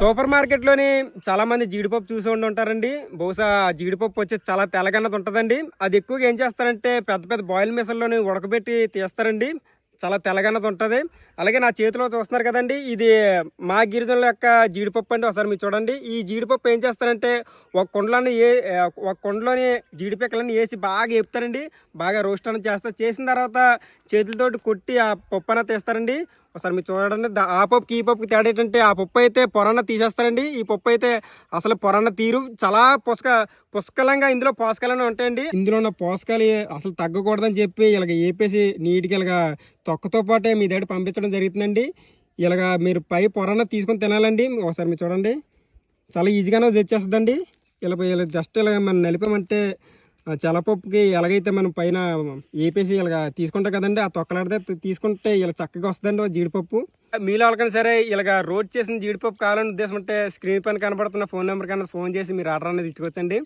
Super మార్కెట్లోని చాలా మంది జీడిపప్పు చూసి ఉండి ఉంటారండి. బహుశా జీడిపప్పు వచ్చి చాలా తెల్లగన్నది ఉంటుందండి. అది ఎక్కువగా ఏం చేస్తారంటే పెద్ద పెద్ద బాయిల్ మిషన్లోని ఉడకబెట్టి తీస్తారండి. చాలా తెల్లగన్నది ఉంటుంది. అలాగే నా చేతిలో చూస్తున్నారు కదండి ఇది మా గిరిజనుల యొక్క జీడిపప్పు అండి. ఒకసారి మీరు చూడండి. ఈ జీడిపప్పు ఏం చేస్తారంటే ఒక కుండలోని ఏ ఒక కుండలోని జీడిపిక్కలని వేసి బాగా వేపుతారండి బాగా రోస్ట్ అనేది చేస్తారు. చేసిన తర్వాత చేతులతోటి కొట్టి ఆ పప్పు అనేది తీస్తారండి. ఒకసారి మీరు చూడండి. ఆ పప్పుకి ఈ పప్పుకి తేడా ఏంటంటే ఆ పప్పు అయితే పొరన్న తీసేస్తారండి. ఈ పప్పు అయితే అసలు పొరన్న తీరు చాలా పుష్క పుష్కలంగా ఇందులో పోషకాలు ఉంటాయండి. ఇందులో ఉన్న పోషకాలు అసలు తగ్గకూడదని చెప్పి ఇలాగ ఏపేసి నీటికి ఇలాగ తొక్కతో పాటే మీ దగ్గర పంపించడం జరుగుతుందండి. ఇలాగ మీరు పై పొరన్న తీసుకొని తినాలండి. ఒకసారి మీరు చూడండి. చాలా ఈజీగానే తెచ్చేస్తుందండి. ఇలా ఇలా జస్ట్ ఇలా మనం నలిపామంటే చలపప్పుకి ఎలాగైతే మనం పైన ఏపేసి ఇలాగ తీసుకుంటాం కదండి ఆ తొక్కలాడితే తీసుకుంటే ఇలా చక్కగా వస్తుందండి జీడిపప్పు. మీలో వాళ్ళకైనా సరే ఇలాగ రోడ్ చేసిన జీడిపప్పు కావాలని ఉద్దేశం ఉంటే స్క్రీన్ పైన కనబడుతున్న ఫోన్ నెంబర్ కన్నా ఫోన్ చేసి మీరు ఆర్డర్ అనేది ఇచ్చుకోవచ్చండి.